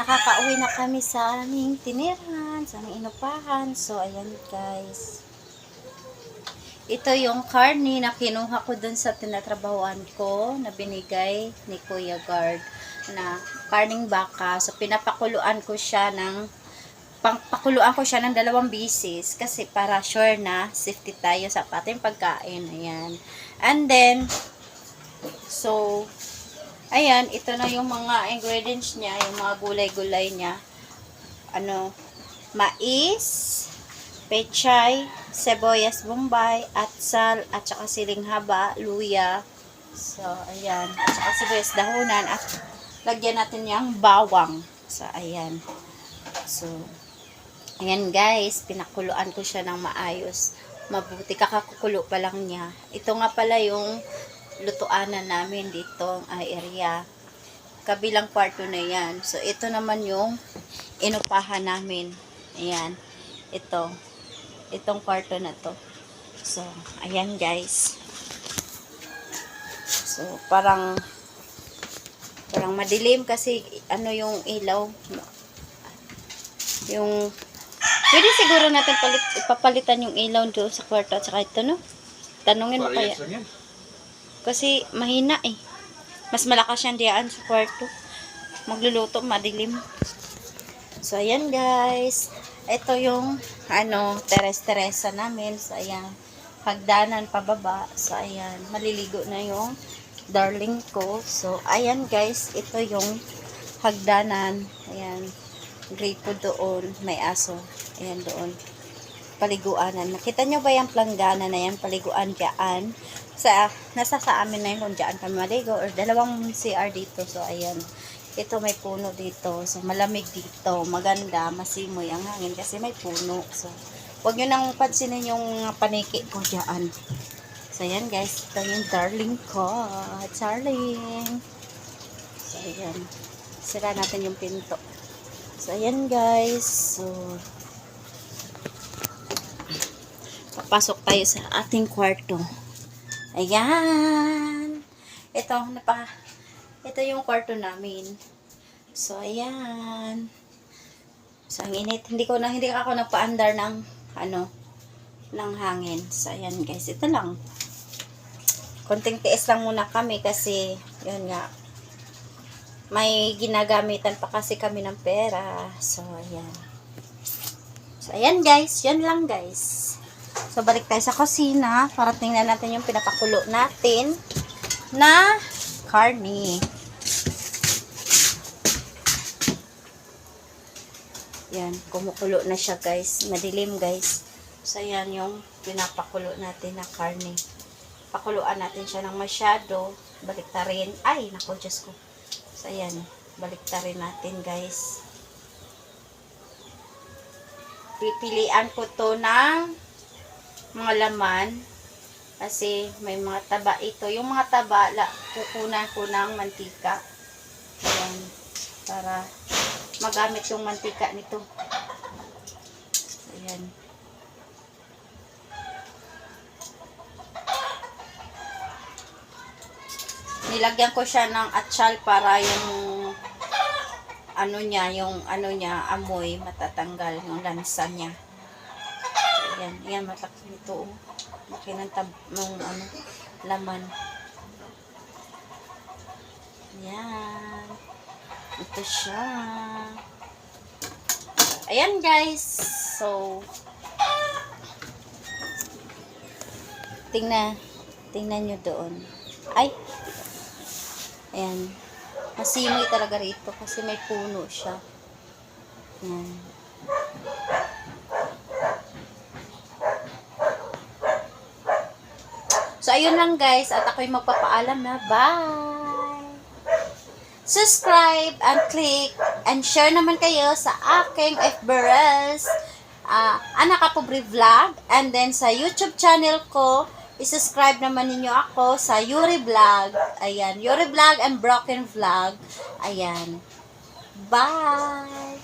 nakakauwi na kami sa aming tinirahan, sa aming inupahan. So, ayan guys. Ito yung carne na kinuha ko dun sa tinatrabahoan ko na binigay ni Kuya Guard na karning baka. So, pinapakuluan ko siya ng pangpakuluan ko siya ng dalawang bisis kasi para sure na safety tayo sa ating pagkain. Ayan. And then, so, ayan, ito na yung mga ingredients niya, yung mga gulay-gulay niya. Ano, mais, pechay, sibuyas bombay, atsal, at saka siling haba, luya. So, ayan. At saka sibuyas dahunan. At lagyan natin yung bawang. So, ayan. So, ayan guys. Pinakuluan ko siya ng maayos. Mabuti. Kakakukulo pa lang niya. Ito nga pala yung lutuanan namin dito ang area. Kabilang kwarto na yan. So, ito naman yung inupahan namin. Ayan. Ito. Itong kwarto na to. So, ayan guys. So, parang parang madilim kasi ano yung ilaw. Yung pwede siguro natin palit, ipapalitan yung ilaw doon sa kwarto at saka ito, no? Tanungin mo kaya. Yan. Kasi mahina eh. Mas malakas yan diyan sa kwarto. Magluluto, madilim. So, ayan guys. Ito yung, ano, teres-teresa namin. So, ayan. Hagdanan pababa. So, ayan. Maliligo na yung darling ko. So, ayan guys. Ito yung hagdanan. Ayan. Gripo doon. May aso. Ayan doon. Paliguanan. Nakita nyo ba yung planggana na yan? Paliguan dyan. Sa, nasa sa amin na yun kung dyan kami maligo. Or dalawang CR dito. So, ayan. Ito may puno dito. So, malamig dito. Maganda. Masimoy ang hangin kasi may puno. So, huwag nyo nang pansinin yung paniki ko dyan. So, ayan guys. Ito yung darling ko. Darling. So, ayan. Sira natin yung pinto. So, ayan guys. So, papasok tayo sa ating kwarto. Ayan. Ito, napa, ito yung kwarto namin. So, ayan. So, ang init. Hindi ko na, hindi ako nagpa-andar ng, ano, ng hangin. So, ayan guys. Ito lang. Konting tiis lang muna kami kasi, yun nga, may ginagamitan pa kasi kami ng pera. So, ayan. So, ayan guys. Yan lang guys. So, balik tayo sa kusina para tingnan natin yung pinapakulo natin na karne. Yan, kumukulo na siya guys. Madilim guys. So, yan yung pinapakulo natin na karne. Pakuluan natin siya ng masyado. Baliktarin. Ay, naku, Diyos ko. So, ayan. Baliktarin natin guys. Pipilian ko to ng mga laman kasi may mga taba ito. Yung mga taba, la, kukunan ko ng mantika. Ayan, para magamit yung mantika nito. Ayan. Nilagyan ko siya ng atsal para yung ano niya, yung ano niya, amoy matatanggal yung lansa niya. Ayan, ayan, matak nito. Oh. Ng tab, ng ano, laman. Ayan. Ito siya. Ayan, guys. So, tingnan, tingnan nyo doon. Ay! Ayan. Masimoy talaga rito kasi may puno siya. Ayan. So, ayun lang guys. At ako'y magpapaalam na. Bye! Subscribe and click and share naman kayo sa aking FBRS uh, Anak Pobre Vlog. And then sa YouTube channel ko, isubscribe naman ninyo ako sa Yuri Vlog. Ayan. Yuri Vlog and Broken Vlog. Ayan. Bye!